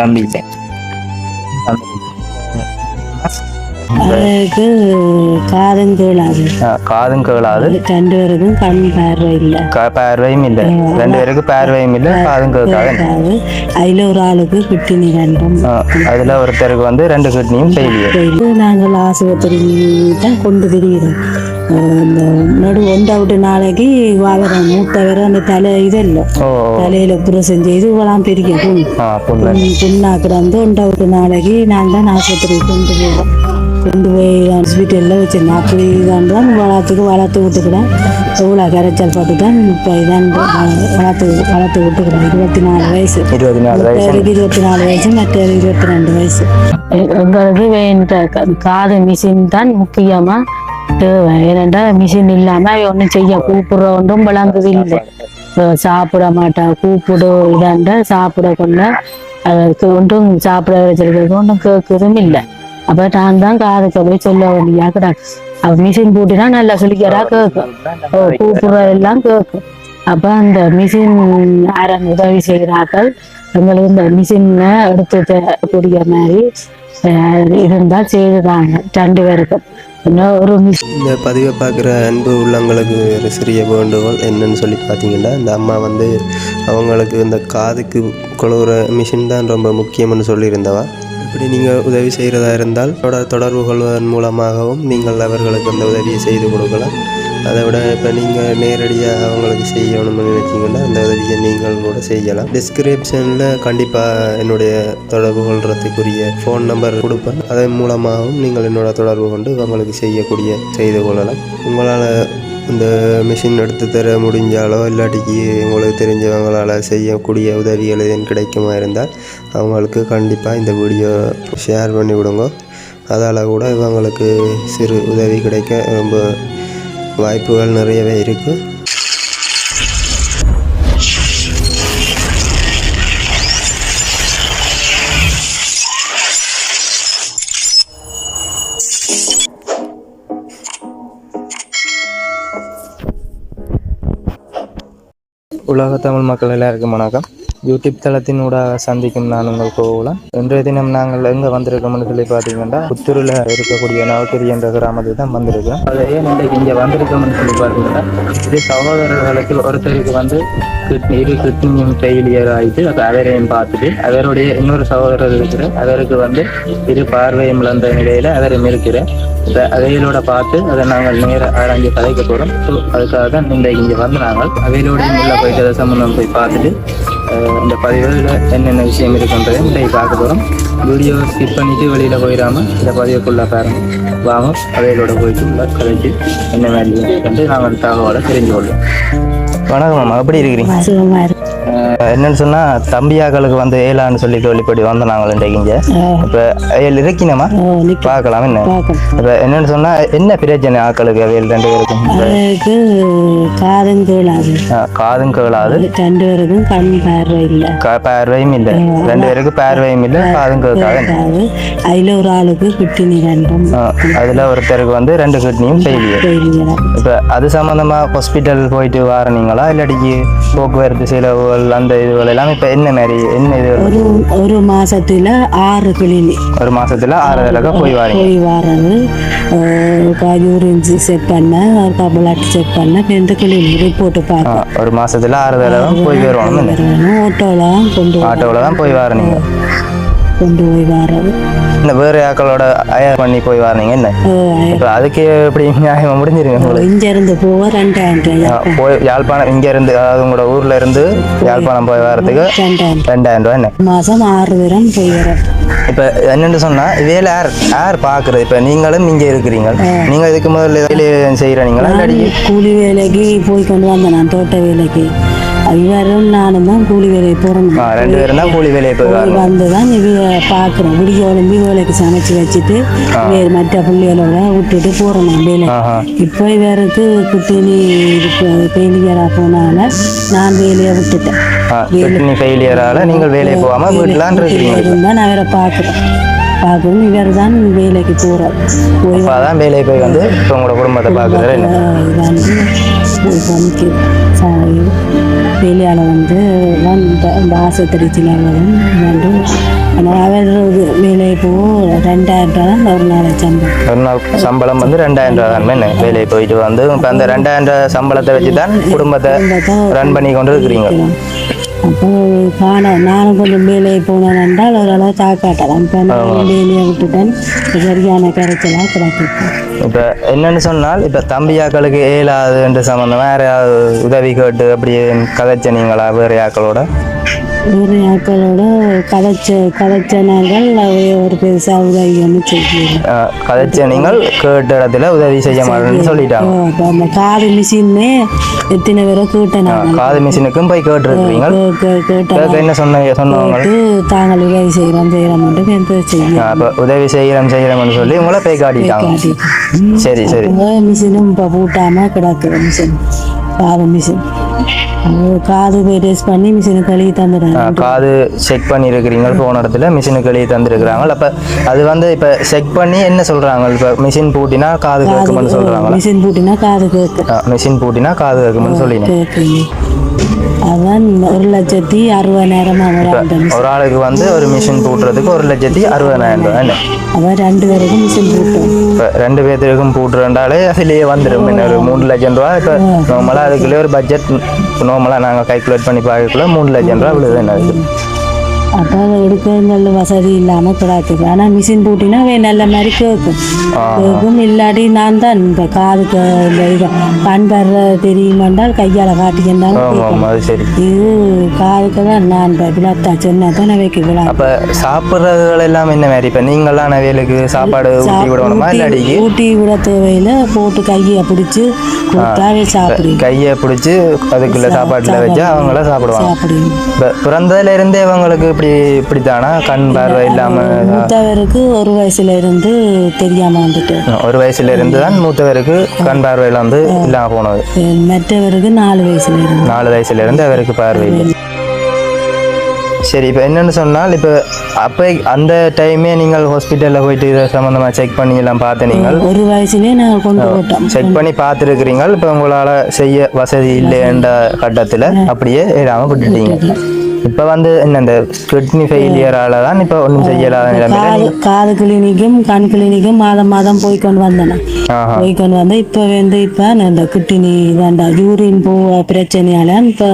தம்பிட்டேன். அதுக்கு காதும் கேளாது. காதும் கேளாது. ரெண்டு பேருக்கும் கண் பார்வை இல்லை. பார்வையும் இல்லை. ரெண்டு பேருக்கு பார்வையும் இல்லை காதும் கேட்காது. அதில் ஒரு ஆளுக்கு கிட்னி ரெண்டும் அதுல ஒருத்தருக்கு வந்து ரெண்டு கிட்னியும் ஃபெயிலியர் நாங்கள் ஆஸ்பத்திரி தான் கொண்டு திரிகிறோம் இந்த நடு ஒண்டை விட்டு நாளைக்கு வாழற மூட்டை வேற அந்த தலை இது இல்லை ஓ. தலையில புரசம் செய்து இவெல்லாம் புண்ணு புண்ணாக்குற வந்து ஒண்டை விட்டு நாளைக்கு நான் தான் ஆஸ்பத்திரிக்கு கொண்டு போவோம் கொண்டு போய் ஹாஸ்பிட்டலில் வச்சிருந்தேன் அப்படி தான் தான் வளர்த்துக்கு வளர்த்து விட்டுக்கிறேன். எவ்வளோ கரைச்சல் பட்டு தான் இப்போ இதான் வளர்த்து வளர்த்து விட்டுக்கிறேன். இருபத்தி நாலு வயசு. இருபத்தி நாலு வயசு. ஒருத்தருக்கு இருபத்தி நாலு வயசு மற்ற இருபத்தி ரெண்டு வயசு. எங்களுக்கு காது மிஷின் தான் முக்கியமா. ஏனென்றால் மிஷின் இல்லாம ஒன்றும் செய்ய கூப்பிடுற ஒன்றும் விளங்குது இல்லை சாப்பிட மாட்டா கூப்பிடு இதாண்டா சாப்பிட கொள்ள அதுக்கு ஒன்றும் சாப்பிட வச்சிருக்கிறது ஒன்றும் கேட்குறதும் இல்லை. அப்ப நான் தான் காதுக்கு போய் சொல்ல வேண்டியா கிடாக்கு அவ மிஷின் போட்டினா நல்லா சொல்லிக்கிறா கேட்கும் ஓ, கூப்பிடுறதெல்லாம் கேட்கும் அப்ப அந்த மிஷின் யாரும் உதவி செய்கிறார்கள்? எங்களுக்கு இந்த மிஷினை எடுத்து கூடிய மாதிரி இருந்தால் செய்துதாங்க ரெண்டு பேருக்கும் இன்னும் ஒரு இந்த பதிவை பார்க்குற அன்பு உள்ளங்களுக்கு ஒரு சிறிய வேண்டுகோள் என்னன்னு சொல்லி பார்த்தீங்கன்னா இந்த அம்மா வந்து அவங்களுக்கு இந்த காதுக்கு குழுவுற மிஷின் தான் ரொம்ப முக்கியம்னு சொல்லியிருந்தவா. இப்படி நீங்கள் உதவி செய்கிறதா இருந்தால் தொடர் தொடர்பு கொள்வதன் மூலமாகவும் நீங்கள் அவர்களுக்கு அந்த உதவியை செய்து கொடுக்கலாம். அதை விட இப்போ நீங்கள் நேரடியாக அவங்களுக்கு செய்யணும்னு நினைச்சிங்கன்னா அந்த உதவியை நீங்கள் கூட செய்யலாம். டிஸ்கிரிப்ஷனில் கண்டிப்பாக என்னுடைய தொடர்பு கொள்றதுக்குரிய ஃபோன் நம்பர் கொடுப்பேன். அதன் மூலமாகவும் நீங்கள் என்னோட தொடர்பு கொண்டு அவங்களுக்கு செய்யக்கூடிய செய்து கொள்ளலாம். உங்களால் இந்த மிஷின் எடுத்து தர முடிஞ்சாலோ இல்லாட்டிக்கு உங்களுக்கு தெரிஞ்சவங்களால் செய்யக்கூடிய உதவிகள் எதுவும் கிடைக்குமா இருந்தால் அவங்களுக்கு கண்டிப்பாக இந்த வீடியோ ஷேர் பண்ணி விடுங்க. அதால் கூட இவங்களுக்கு சிறு உதவி கிடைக்க ரொம்ப வாய்ப்புகள் நிறையவே இருக்குது உலக தமிழ் மக்கள் எல்லாருக்கும் வணக்கம். யூடியூப் தளத்தின் ஊடாக சந்திக்கும் நான் உங்கள் கோகுலம் இன்றைய தினம் நாங்கள் எங்கே வந்திருக்கோம்னு சொல்லி பார்த்தீங்கன்னா புத்தூரில் இருக்கக்கூடிய நவகிரி என்ற கிராமத்துக்கு தான் வந்திருக்கோம். அது ஏன் இன்றைக்கு இங்கே வந்திருக்கோம்னு சொல்லி பார்த்தீங்கன்னா இது சகோதரர்களுக்கு ஒருத்தருக்கு வந்து கிட்னி இரு கிட்னியும் ஃபெயிலியர் ஆகிட்டு அது அவரையும் பார்த்துட்டு அவருடைய இன்னொரு சகோதரர் இருக்கிற அவருக்கு வந்து இரு பார்வையும் இழந்த நிலையில் அவரும் இருக்கிறேன் அவையிலோட பார்த்து அதை நாங்கள் நேர ஆராய்ஞ்சு கலைக்க போகிறோம் ஸோ அதுக்காக தான் இன்றைக்கு இங்கே வந்து நாங்கள் அவையிலோடையும் உள்ள போயிட்டு அதை சம்பந்தம் போய் பார்த்துட்டு இந்த பதிவுகளில் என்னென்ன விஷயம் இருக்குன்றது இன்றைக்கு பார்க்க போகிறோம் வீடியோ ஸ்கிப் பண்ணிட்டு வெளியில் போயிடாமல் இந்த பதிவுக்குள்ளே பாருங்க வாங்க அவையிலோட போயிட்டு உள்ள கலைச்சு என்ன மாதிரி என்று நாங்கள் தகவலை தெரிஞ்சு கொள்வோம். வணக்கம் மாமா எப்படி இருக்கிறீங்க? என்னன்னு சொன்னா தம்பியாக்களுக்கு வந்து ஏலான்னு சொல்லி கேள்விப்படி வந்தோம் நாங்கள் இன்றைக்கு இப்போ ஏழு நிக்க பார்க்கலாம் என்ன? இப்போ என்னன்னு சொன்னா என்ன பிரச்சனை ஆக்களுக்கு அவையில் ரெண்டு பேருக்கும்? காதும் கேளாது. காதும் கேளாது. ரெண்டு பேருக்கும் கண் பார்வை இல்லை பார்வையும் இல்லை. ரெண்டு பேருக்கு பார்வையும் இல்லை காதும் கேட்காது அதில் ஒரு ஆளுக்கு கிட்னி ரெண்டும். அதுல ஒருத்தருக்கு வந்து ரெண்டு கிட்னியும் ஃபெயிலியர் இப்போ அது சம்மந்தமா ஹாஸ்பிட்டல் போயிட்டு வாரனீங்களா இல்லாட்டிக்கு போக்குவரத்து செலவுகள் அந்த இதுகள் எல்லாம் இப்போ என்ன மாதிரி என்ன இது ஒரு ஒரு மாசத்துல ஆறு கிளினிக் ஒரு மாசத்துல ஆறு தடவை போய் வாரீங்க. போய் வர்றது யூரின் செக் பண்ண ஒரு பிளட் செக் பண்ண இப்ப இந்த கிளினிக் ரிப்போர்ட்டு ஆ, பார்க்க ஒரு மாசத்துல ஆறு தடவை போய் வருவாங்க ஆட்டோவில் தான் கொண்டு ஆட்டோவில் தான் போய் வாரனீங்க கொண்டு போய் வர்றது இந்த வேறு ஆக்களோட அயர் பண்ணி போய் வாரனீங்க என்ன? இப்போ அதுக்கு எப்படி நியாயம் முடிஞ்சிருங்க உங்களுக்கு? இங்க இருந்து போக ரெண்டாயிரம் போய் யாழ்ப்பாணம் இங்க இருந்து அதாவது உங்களோட ஊர்ல இருந்து யாழ்ப்பாணம் போய் வரதுக்கு ரெண்டாயிரம். ரூபாய் என்ன? மாசம் ஆறு தரம் போய் வரோம் இப்ப என்னன்னு சொன்னா வேலை யார் யார் பாக்குறது? இப்ப நீங்களும் இங்க இருக்கிறீங்க. நீங்க இதுக்கு முதல்ல வேலை செய்யறீங்களா இல்லாட்டி கூலி வேலைக்கு போய் கொண்டு வந்தேன் நான் தோட்ட வேலைக்கு. இவரும் நானும் தான் கூலி வேலைக்கு போகிறோம் ரெண்டு பேரும் தான் கூலி வேலையை போய் வந்து தான் இவ பார்க்குறோம் விடிய உடம்பி வேலைக்கு சமைச்சு வச்சுட்டு வேறு மற்ற பிள்ளைகளோட விட்டுட்டு போகிறோம் வேலை. இப்போ இவருக்கு குட்டினி பெயிலியராக போனால நான் வேலையை விட்டுட்டேன். கிட்னி ஃபெயிலியரால நீங்கள் வேலையை போகாம வீட்டுலான் இருக்கிறீங்க இருந்தால் நான் இவரை பார்க்குறேன் பார்க்கணும் இவர் தான் வேலைக்கு போகிறார் அப்போ அதான் வேலையை போய் வந்து உங்களோட குடும்பத்தை பார்க்குறது என்ன? வந்து வேலையால் வந்து தான் இந்த இந்த ஆஸ்பத்திரிச்சில் வந்து ஆனால் அவர் வேலையை ரெண்டாயிரம் ரூபா தான் ஒரு நாளை சம்பளம். ஒரு நாள் சம்பளம் வந்து ரெண்டாயிரம் ரூபா தான் என்ன வேலையை போயிட்டு வந்து இப்போ அந்த ரெண்டாயிரம் ரூபா சம்பளத்தை வச்சு தான் குடும்பத்தை ரன் பண்ணி கொண்டு இருக்கிறீங்க அப்போ காண நானும் கொஞ்சம் வேலையை போனேன் என்றால் ஓரளவு தாக்காட்டலாம் இப்போ வேலையை விட்டுட்டேன். சரியான கரைச்சலாக கிடக்குது இப்போ என்னன்னு சொன்னால் இப்போ தம்பியாக்களுக்கு ஏலாதுன்ற சம்மந்தமாக யாரையாவது உதவி கேட்டு அப்படியே கதைச்ச நீங்களா வேறு யாக்களோட? வேறு ஆட்களோட கதைச்ச கதைச்ச நாங்கள் அவை ஒரு பெருசாக உதவி ஒன்று செய்யணும் அஹ், கதைச்ச நீங்கள் கேட்ட இடத்துல உதவி செய்ய மாட்டேன்னு சொல்லிட்டாங்க. அந்த காது மிஷின்னே எத்தனை பேரை கேட்டேன் காது மிஷினுக்கும் போய் கேட்டுருக்கீங்க கேட்க என்ன சொன்னீங்க சொன்னவங்க? கேட்டு தாங்கள் உதவி செய்கிறோம் செய்கிறோம் மட்டும் எந்த செய்ய அப்போ உதவி செய்கிறோம் செய்கிறோம்னு சொல்லி உங்களை போய் காட்டிட்டாங்க. சரி சரி. மிஷினும் இப்போ பூட்டாம கிடக்குது மிஷின். காது மிஷின் காது டெஸ்ட் பண்ணி மிஷினை கழுவி தந்துடுறாங்க காது செக் பண்ணியிருக்கிறீங்க போன இடத்துல மிஷினுக்கு வெளியே தந்துருக்குறாங்க அப்போ அது வந்து இப்போ செக் பண்ணி என்ன சொல்கிறாங்க இப்போ மிஷின் பூட்டினா காது கேட்கும்னு சொல்கிறாங்களா மிஷின் பூட்டினா காது கேட்கு மிஷின் பூட்டினா காது கேட்கும்னு சொல்லினேன். அதான் ஒரு லட்சத்தி அறுபதாயிரம் ஒரு ஆளுக்கு வந்து ஒரு மிஷின் பூட்டுறதுக்கு ஒரு லட்சத்தி அறுபதாயிரம் ரூபாய் அதான் ரெண்டு பேருக்கும் மிஷின் பூட்டும். இப்போ ரெண்டு பேர்த்துக்கும் பூட்டுறண்டாலே அதுலேயே வந்துடும் ஒரு மூணு லட்சம் ரூபா இப்போ நார்மலாக அதுக்குள்ளே ஒரு பட்ஜெட் நார்மலாக நாங்கள் கால்குலேட் பண்ணி பார்க்கக்குள்ள மூணு லட்சம் ரூபா விழுது என்ன அப்போ அதை எடுக்க நல்ல வசதி இல்லாமல் கிடக்குது. ஆனால் மிஷின் பூட்டினா வே நல்ல மாதிரி கேட்கும் கேட்கும் இல்லாட்டி நான் தான் இப்போ காதுக்கு இந்த இது கண் பெற தெரியுமென்றால் கையால் காட்டிக்கின்றாலும் இது காதுக்கு தான் நான் இப்போ விழாத்தா சொன்னா தான் வைக்க விழா அப்போ சாப்பிட்றதுகள் எல்லாம் என்ன மாதிரி? இப்போ நீங்களாம் நவையலுக்கு சாப்பாடு ஊட்டி விடணுமா? இல்லாட்டிக்கு? ஊட்டி விட தேவையில்ல. போட்டு கையை பிடிச்சி கொடுத்தாவே சாப்பிடு கையை பிடிச்சி அதுக்குள்ள சாப்பாட்டில் வச்சு அவங்கள சாப்பிடுவாங்க. இப்போ பிறந்ததுல இருந்தே அவங்களுக்கு இப்படி இப்படித்தானா? கண் பார்வை இல்லாமல் மூத்தவருக்கு ஒரு வயசுல இருந்து தெரியாம வந்துட்டு. ஒரு வயசுல இருந்து தான் மூத்தவருக்கு கண் பார்வையில் வந்து இல்லாமல் போனது. மற்றவருக்கு நாலு வயசுல இருந்து நாலு வயசுல இருந்து அவருக்கு பார்வை இல்லை. சரி இப்போ என்னன்னு சொன்னால் இப்போ அப்போ அந்த டைமே நீங்கள் ஹாஸ்பிட்டலில் போயிட்டு இதை சம்மந்தமாக செக் பண்ணி எல்லாம் பார்த்து நீங்கள் ஒரு வயசுலயே நாங்கள் கொண்டு போட்டோம். செக் பண்ணி பார்த்துருக்கிறீங்க இப்போ உங்களால் செய்ய வசதி இல்லைன்ற கட்டத்தில் அப்படியே இடாமல் விட்டுட்டீங்க. இப்போ வந்து இந்த கிட்னி ஃபெயிலியரால தான் இப்போ ஒன்றும் செய்யலாத நிலைமையில காது கிளினிக்கும் கண் கிளினிக்கும் மாதம் மாதம் போய் கொண்டு வந்தேன். போய் கொண்டு வந்து இப்போ வந்து இப்போ இந்த கிட்னி வேண்டா யூரின் போ பிரச்சனையால இப்போ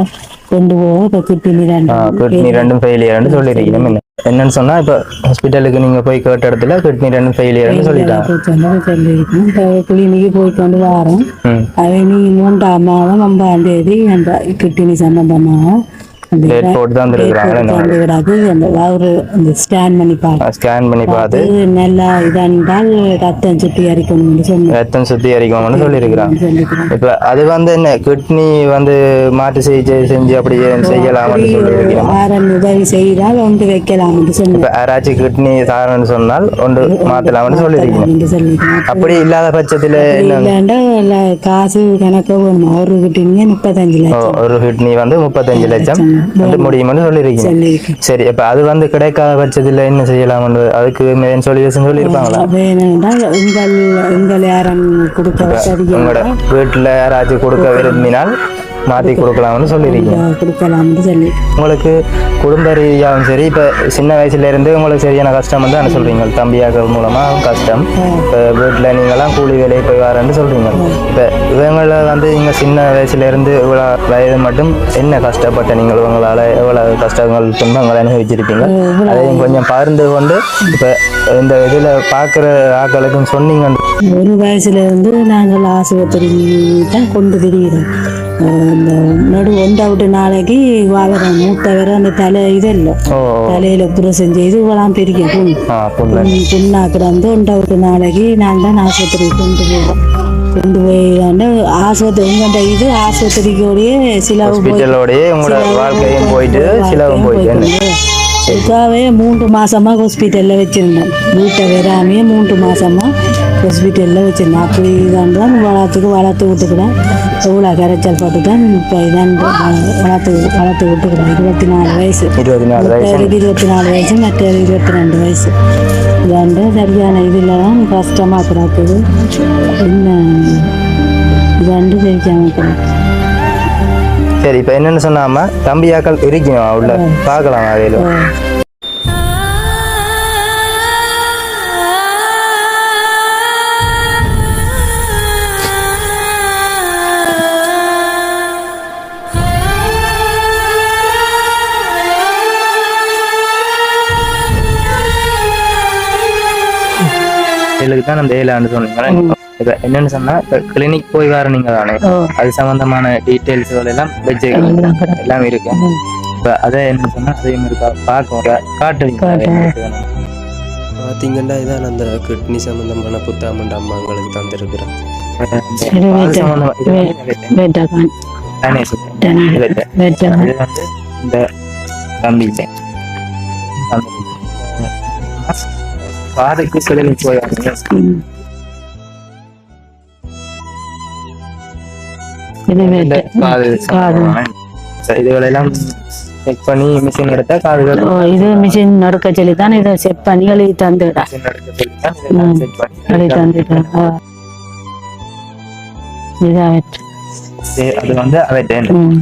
கொண்டு போக இப்போ கிட்னி வேண்டாம் கிட்னி ரெண்டும் ஃபெயிலியர்னு சொல்லியிருக்கீங்க என்ன என்னன்னு சொன்னால் இப்போ ஹாஸ்பிட்டலுக்கு நீங்கள் போய் கேட்ட இடத்துல கிட்னி ரெண்டும் ஃபெயிலியர்னு சொல்லிட்டாங்க சொன்னது சொல்லியிருக்கேன் இப்போ கிளினிக்கு போய் கொண்டு வரோம். அதை நீ மூன்றாம் மாதம் ஒன்பதாம் தேதி அந்த கிட்னி சம்பந்தமாக டேட் போட்டு தான் வந்துருக்குறாங்க. அந்த ஒரு அந்த ஸ்கேன் பண்ணி பார்க்க ஸ்கேன் பண்ணி பார்த்து நல்லா இதென்றால் ரத்தம் சுட்டி அரிக்கணும்னு ரத்தம் சுத்திகரிக்கணும்னு சொல்லியிருக்கிறாங்க. இப்போ அது வந்து என்ன கிட்னி வந்து மாற்று சிகிச்சை செஞ்சு அப்படியே செய்யலாம்னு சொல்லியிருக்கிறோம் ஆரன் உதவி செய்தால் ஒன்று வைக்கலாம்னு இப்போ யாராச்சும் கிட்னி தாரன்னு சொன்னால் ஒன்று மாற்றலாம்னு சொல்லியிருக்கீங்க. அப்படி இல்லாத பட்சத்தில் இல்லைண்டா இல்லை காசு கணக்கு ஒரு கிட்டிங்க முப்பத்தஞ்சு லட்சம். ஒரு கிட்னி வந்து முப்பத்தஞ்சு லட்சம். வந்து முடியும்னு சொல்லியிருக்கீங்க. சரி இப்போ அது வந்து கிடைக்காத பட்சத்தில் என்ன செய்யலாம்னு அதுக்கு சொல்யூஷன் சொல்லியிருப்பாங்களா? உங்கள் யாரும் கொடுக்க உங்களோட வீட்டில் யாராச்சும் கொடுக்க விரும்பினால் மாற்றி கொடுக்கலாம்னு சொல்லியிருக்கீங்க கொடுக்கலாம்னு சொல்லி. உங்களுக்கு குடும்ப ரீதியாகவும் சரி இப்போ சின்ன வயசுல இருந்து உங்களுக்கு சரியான கஷ்டம் வந்து என்ன சொல்றீங்க? தம்பியாக மூலமாக கஷ்டம். இப்போ வீட்டில் நீங்களாம் கூலி வேலையை போய் வரேன்னு சொல்றீங்க. இப்போ இவங்களை வந்து இங்கே சின்ன வயசுல இருந்து இவ்வளோ வயது மட்டும் என்ன கஷ்டப்பட்ட நீங்கள்? உங்களால் எவ்வளோ கஷ்டங்கள் துன்பங்கள் அனுபவிச்சிருப்பீங்க? அதையும் கொஞ்சம் பகிர்ந்து கொண்டு இப்போ இந்த இதில் பார்க்குற ஆக்களுக்கும் சொன்னீங்க ஒரு வயசுல இருந்து நாங்கள் ஆஸ்பத்திரி தான் கொண்டு திரிகிறோம் அஹ் இந்த நடு ஒன்றை விட்டு நாளைக்கு வாழறோம் மூட்டை வேற அந்த தலை இது இல்லை தலையில புரசம் செய்து இவ்வளோ பெரிய புண் ஆ புள்ள புண்ணா கிடந்து ஒன்றை விட்டு நாளைக்கு நான் தான் ஆஸ்பத்திரி கொண்டு போவோம் கொண்டு போய் வந்து ஆஸ்பத்திரி உங்கள்கிட்ட இது ஆஸ்பத்திரிக்கோடைய சிலவு வாழ்க்கையும் போயிட்டு சிலவும் போயிட்டு? இதுக்காகவே மூன்று மாசமா ஹாஸ்பிட்டல்ல வச்சிருந்தேன் வீட்டை வராமையே மூன்று மாசமா ஹாஸ்பிட்டல்ல வச்சிருந்தேன் அப்படி தான் வளர்த்துக்கு வளர்த்து விட்டுக்கிறேன். எவ்வளோ கரைச்சல் பட்டு தான் இப்போ இதான் வளர்த்து வளர்த்து விட்டுக்கிறேன். இருபத்தி நாலு வயசு. இருபத்தி நாலு வயசு. இருபத்தி நாலு வயசு மற்ற இருபத்தி ரெண்டு வயசு. இதாண்டு சரியான இதில் தான் கஷ்டமாக கிடக்குது. என்ன இதாண்டு கிடக்கு. சரி இப்போ என்னென்னு சொன்னாம தம்பியாக்கள் இருக்கணும் உள்ள. பார்க்கலாம் அவையிலும் இதுக்கு தான் அந்த ஏழாண்டு சொன்னீங்க இப்போ என்னன்னு சொன்னா இப்போ கிளினிக் போய் வர நீங்க தானே. அது சம்பந்தமான டீட்டெயில்ஸ்கள் எல்லாம் வச்சுக்கலாம் எல்லாம் இருக்கு. இப்போ அதை என்ன சொன்னா அதையும் இருக்கா பார்க்க காட்டுவீங்க. பார்த்தீங்கன்னா இதான் அந்த கிட்னி சம்மந்தமான புத்தாமண்ட அம்மாங்களுக்கு தந்திருக்கிறேன். அது இந்த தம்பி. பாதைக்கு கிளினிக் போய் வரீங்க ம். இது இந்த வேட்டை காது. காது சரி, இதுகளெல்லாம் செக் பண்ணி மிஷின் எடுத்தா காதுகள் இது மிஷின் நடுக்க சொல்லி தான் இதை செட் பண்ணி எழுதி தந்துடா எழுதி. இதா அது வந்து அவன் ம்.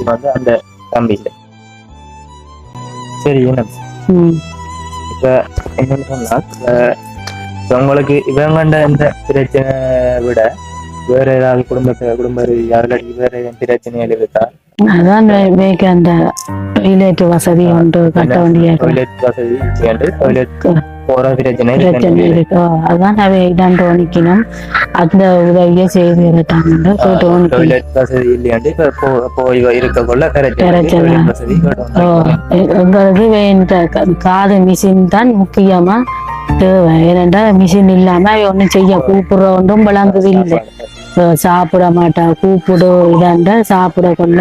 இது வந்து அந்த தம்பி சரி ம். இப்ப என்னன்னு சொன்னா இப்ப இப்ப உங்களுக்கு இவங்கண்ட இந்த பிரச்சனை விட வேற ஏதாவது குடும்பத்தை குடும்ப ரீதியா இல்லாட்டி வேற ஏதாவது பிரச்சனைகள் இருக்கா அதான் அந்த டாய்லெட் வசதி ஒன்று கட்ட வேண்டிய டாய்லெட் வசதி டாய்லெட் போற பிரச்சனை பிரச்சனை இருக்கு இருக்கு? அதான் அவை இதாண்டு நிக்கணும் அந்த உதவியை செய்து இருட்டாங்க கேட்டு நிக்கணும் டாய்லெட் வசதி இல்லையாண்டு இப்ப போ- போய் இருக்கக்குள்ள பிரச்சனை பிரச்சனை. டாய்லெட் வசதி கேட்டு ஓ, வந்து எ- எங்களுக்கு வேண்ட க- காது மிஷின் தான் முக்கியமா? தேவை ஏனென்றா மிஷின் இல்லாம ஒண்ணும் செய்ய கூப்பிடுற ஒன்றும் விளங்குது இல்லை சாப்பிட மாட்டா கூப்பிடு இதாண்ட சாப்பிட கொள்ள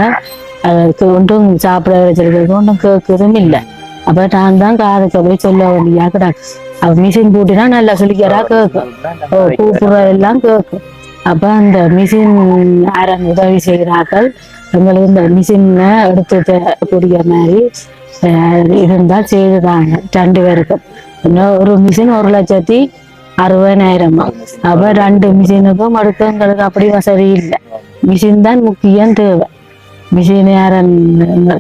ஒன்றும் சாப்பிட வச்சிருக்கிறது ஒன்றும் கேட்குறதும் இல்லை. அப்ப நான் தான் காதை போய் சொல்ல வேண்டியா அவ மிஷின் பூட்டினா நல்லா சொல்லிக்கிறா கேட்கும் ஓ, கூப்பிடுறதெல்லாம் கேட்கும் அப்ப அந்த மிஷின் யாரும் உதவி செய்கிறார்கள் எங்களுக்கு இந்த மிஷினை எடுத்து தரக்கூடிய மாதிரி அஹ், இருந்தால் செய்துதாங்க ரெண்டு பேருக்கும் இன்னும் ஒரு மிஷின் ஒரு லட்சத்தி அறுபதாயிரமா அப்ப ரெண்டு மிஷினுக்கும் அடுத்து எங்களுக்கு அப்படி வசதி இல்லை மிஷின் தான் முக்கியம் தேவை மிஷின் யாரும்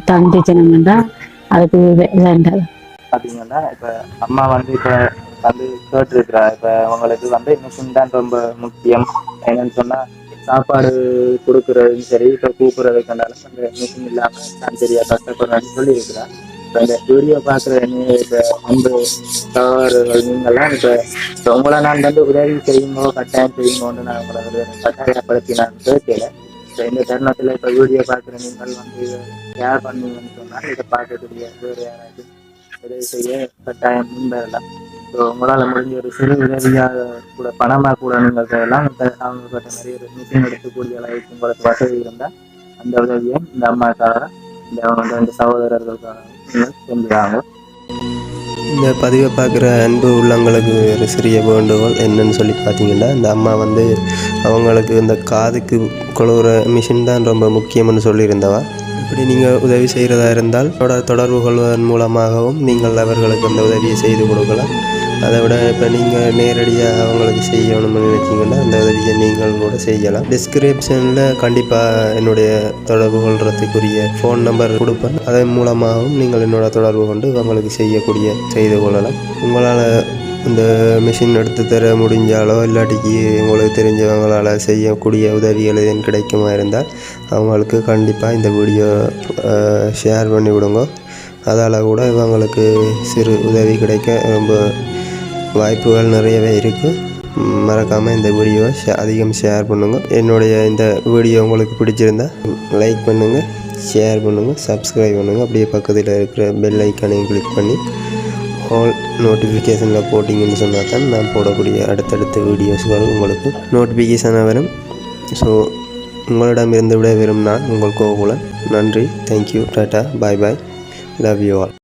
தந்துச்சுனோம்னா அதுக்கு வே- வேண்டாம் பாத்தீங்கன்னா இப்ப அம்மா வந்து இப்ப வந்து கேட்டிருக்கிறா இப்ப உங்களுக்கு வந்து இன்னும் தான் ரொம்ப முக்கியம். என்னன்னு சொன்னா சாப்பாடு கொடுக்கறதும் சரி இப்ப கூப்பிடுறது அந்த மிஷின் இல்லாம நான் சரியா கஷ்டப்படுறேன்னு சொல்லி இருக்கிறா அந்த இந்த வீடியோ பாக்குற நீ இப்ப அன்பு தவறுகள் நீங்கெல்லாம் இப்ப உங்களை நான் வந்து உதவி செய்யுமோ கட்டாயம் செய்யுமோன்னு நான் உங்களை ஒரு கட்டாயப்படுத்தி நான் கேட்கல. இப்ப இந்த தருணத்துல இப்ப வீடியோ பாக்குற நீங்கள் வந்து ஷேர் பண்ணுவீங்கன்னு சொன்னா இதை பார்க்கக்கூடிய வேறு யாராவது உதவி செய்ய கட்டாயம் முன்வரலாம். ஸோ உங்களால் முடிஞ்ச ஒரு சிறு உதவியாக கூட பணமாக கூட நீங்கள் செய்யலாம் அவங்க கிட்ட நிறைய ஒரு மீட்டிங் எடுக்கக்கூடிய அளவுக்கு உங்களுக்கு வசதி இருந்தால் அந்த உதவியை இந்த அம்மாக்காக இந்த அவங்க இந்த சகோதரர்களுக்காக நீங்கள் செஞ்சுவாங்க இந்த பதிவை பார்க்குற அன்பு உள்ளங்களுக்கு ஒரு சிறிய வேண்டுகோள் என்னன்னு சொல்லி பார்த்தீங்கன்னா இந்த அம்மா வந்து அவங்களுக்கு இந்த காதுக்கு கொழுவுற மிஷின் தான் ரொம்ப முக்கியம்னு சொல்லியிருந்தவா. இப்படி நீங்கள் உதவி செய்கிறதா இருந்தால் தொடர் தொடர்பு கொள்வதன் மூலமாகவும் நீங்கள் அவர்களுக்கு அந்த உதவியை செய்து கொடுக்கலாம். அதை விட இப்போ நீங்கள் நேரடியாக அவங்களுக்கு செய்யணும்னு நினைச்சிங்கன்னா அந்த உதவியை நீங்கள் கூட செய்யலாம். டிஸ்கிரிப்ஷனில் கண்டிப்பாக என்னுடைய தொடர்பு கொள்றதுக்குரிய ஃபோன் நம்பர் கொடுப்பேன். அதன் மூலமாகவும் நீங்கள் என்னோட தொடர்பு கொண்டு அவங்களுக்கு செய்யக்கூடிய செய்து கொள்ளலாம். உங்களால் இந்த மிஷின் எடுத்து தர முடிஞ்சாலோ இல்லாட்டிக்கு உங்களுக்கு தெரிஞ்சவங்களால் செய்யக்கூடிய உதவிகள் எதுவும் கிடைக்குமா இருந்தால் அவங்களுக்கு கண்டிப்பாக இந்த வீடியோ ஷேர் பண்ணி விடுங்க. அதால் கூட இவங்களுக்கு சிறு உதவி கிடைக்க ரொம்ப வாய்ப்புகள் நிறையவே இருக்குது மறக்காமல் இந்த வீடியோவை ஷே அதிகம் ஷேர் பண்ணுங்கள் என்னுடைய இந்த வீடியோ உங்களுக்கு பிடிச்சிருந்தா லைக் பண்ணுங்கள் ஷேர் பண்ணுங்கள் சப்ஸ்கிரைப் பண்ணுங்கள் அப்படியே பக்கத்தில் இருக்கிற பெல் ஐக்கானையும் கிளிக் பண்ணி ஆல் நோட்டிஃபிகேஷனில் போட்டிங்கன்னு சொன்னால் தான் நான் போடக்கூடிய அடுத்தடுத்த வீடியோஸ்கள் உங்களுக்கு நோட்டிஃபிகேஷனாக வரும். ஸோ உங்களிடமிருந்து விட விரும்பினால் உங்கள் கோகுலன். நன்றி. Thank you tata bye bye love you all